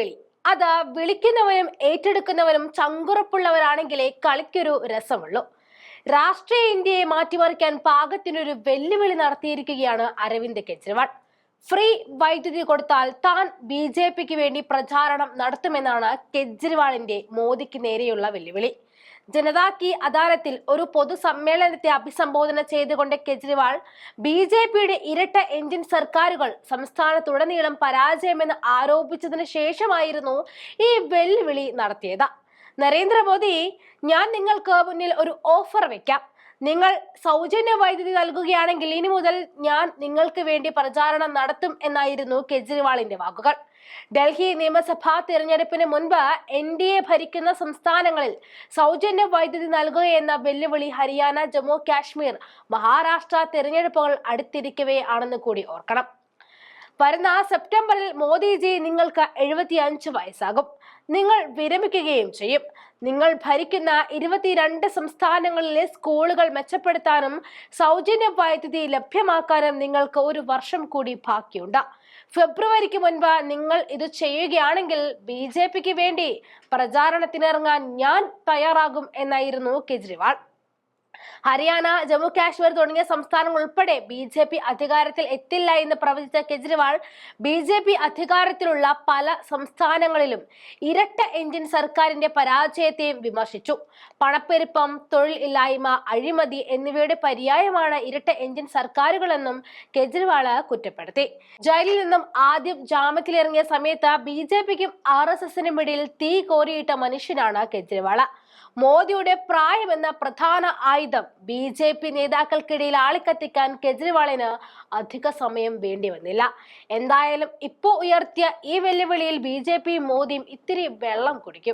വെല്ലുവിളി അത് വിളിക്കുന്നവനും ഏറ്റെടുക്കുന്നവനും ചങ്കുറപ്പുള്ളവരാണെങ്കിലേ കളിക്കൊരു രസമുള്ളൂ. രാഷ്ട്രീയ ഇന്ത്യയെ മാറ്റിമറിക്കാൻ പാകത്തിനൊരു വെല്ലുവിളി നടത്തിയിരിക്കുകയാണ് അരവിന്ദ് കെജ്രിവാൾ. ഫ്രീ വൈദ്യുതി കൊടുത്താൽ താൻ ബി ജെ പിക്ക് വേണ്ടി പ്രചാരണം നടത്തുമെന്നാണ് കെജ്രിവാളിന്റെ മോദിക്ക് നേരെയുള്ള വെല്ലുവിളി. ജനതാ കി അദാലത്തിൽ ഒരു പൊതുസമ്മേളനത്തെ അഭിസംബോധന ചെയ്തുകൊണ്ട് കെജ്രിവാൾ ബി ജെ പിയുടെ ഇരട്ട എഞ്ചിൻ സർക്കാരുകൾ സംസ്ഥാനത്തുടനീളം പരാജയമെന്ന് ആരോപിച്ചതിന് ശേഷമായിരുന്നു ഈ വെല്ലുവിളി നടത്തിയത്. നരേന്ദ്രമോദി ഞാൻ നിങ്ങൾക്ക് മുന്നിൽ ഒരു ഓഫർ വെക്കാം. നിങ്ങൾ സൗജന്യ വൈദ്യുതി നൽകുകയാണെങ്കിൽ ഇനി മുതൽ ഞാൻ നിങ്ങൾക്ക് വേണ്ടി പ്രചാരണം നടത്തും എന്നായിരുന്നു കെജ്രിവാളിന്റെ വാക്കുകൾ. ഡൽഹി നിയമസഭാ തിരഞ്ഞെടുപ്പിന് മുൻപ് എൻ ഡി എ ഭരിക്കുന്ന സംസ്ഥാനങ്ങളിൽ സൗജന്യ വൈദ്യുതി നൽകുകയെന്ന വെല്ലുവിളി ഹരിയാന ജമ്മു കാശ്മീർ മഹാരാഷ്ട്ര തിരഞ്ഞെടുപ്പുകൾ അടുത്തിരിക്കവേ ആണെന്ന് കൂടി ഓർക്കണം. വരുന്ന സെപ്റ്റംബറിൽ മോദിജി നിങ്ങൾക്ക് എഴുപത്തി അഞ്ച് വയസ്സാകും. നിങ്ങൾ വിരമിക്കുകയും ചെയ്യും. നിങ്ങൾ ഭരിക്കുന്ന ഇരുപത്തിരണ്ട് സംസ്ഥാനങ്ങളിലെ സ്കൂളുകൾ മെച്ചപ്പെടുത്താനും സൗജന്യ വൈദ്യുതി ലഭ്യമാക്കാനും നിങ്ങൾക്ക് ഒരു വർഷം കൂടി ബാക്കിയുണ്ട്. ഫെബ്രുവരിക്ക് മുൻപ് നിങ്ങൾ ഇത് ചെയ്യുകയാണെങ്കിൽ ബി ജെ പിക്ക് വേണ്ടി പ്രചാരണത്തിനിറങ്ങാൻ ഞാൻ തയ്യാറാകും എന്നായിരുന്നു കെജ്രിവാൾ. ഹരിയാന ജമ്മു കാശ്മീർ തുടങ്ങിയ സംസ്ഥാനങ്ങൾ ഉൾപ്പെടെ ബി ജെ പി അധികാരത്തിൽ എത്തില്ല എന്ന് പ്രവചിച്ച കെജ്രിവാൾ ബി ജെ പി അധികാരത്തിലുള്ള പല സംസ്ഥാനങ്ങളിലും ഇരട്ട എഞ്ചിൻ സർക്കാരിന്റെ പരാജയത്തെയും വിമർശിച്ചു. പണപ്പെരുപ്പം തൊഴിൽ ഇല്ലായ്മ അഴിമതി എന്നിവയുടെ പര്യായമാണ് ഇരട്ട എഞ്ചിൻ സർക്കാരുകളെന്നും കെജ്രിവാൾ കുറ്റപ്പെടുത്തി. ജയിലിൽ നിന്നും ആദ്യം ജാമ്യത്തിലിറങ്ങിയ സമയത്ത് ബി ജെ പിക്കും ആർ എസ് എസിനും ഇടയിൽ തീ കോരിയിട്ട മനുഷ്യനാണ് കെജ്രിവാള മോദിയുടെ പ്രായമെന്ന പ്രധാന ആയുധം ബി ജെ പി നേതാക്കൾക്കിടയിൽ ആളിക്കത്തിക്കാൻ കെജ്രിവാളിന് അധിക സമയം വേണ്ടി വന്നില്ല. എന്തായാലും ഇപ്പോ ഉയർത്തിയ ഈ വെല്ലുവിളിയിൽ ബി ജെ പി മോദിയും ഇത്തിരി വെള്ളം കുടിക്കും.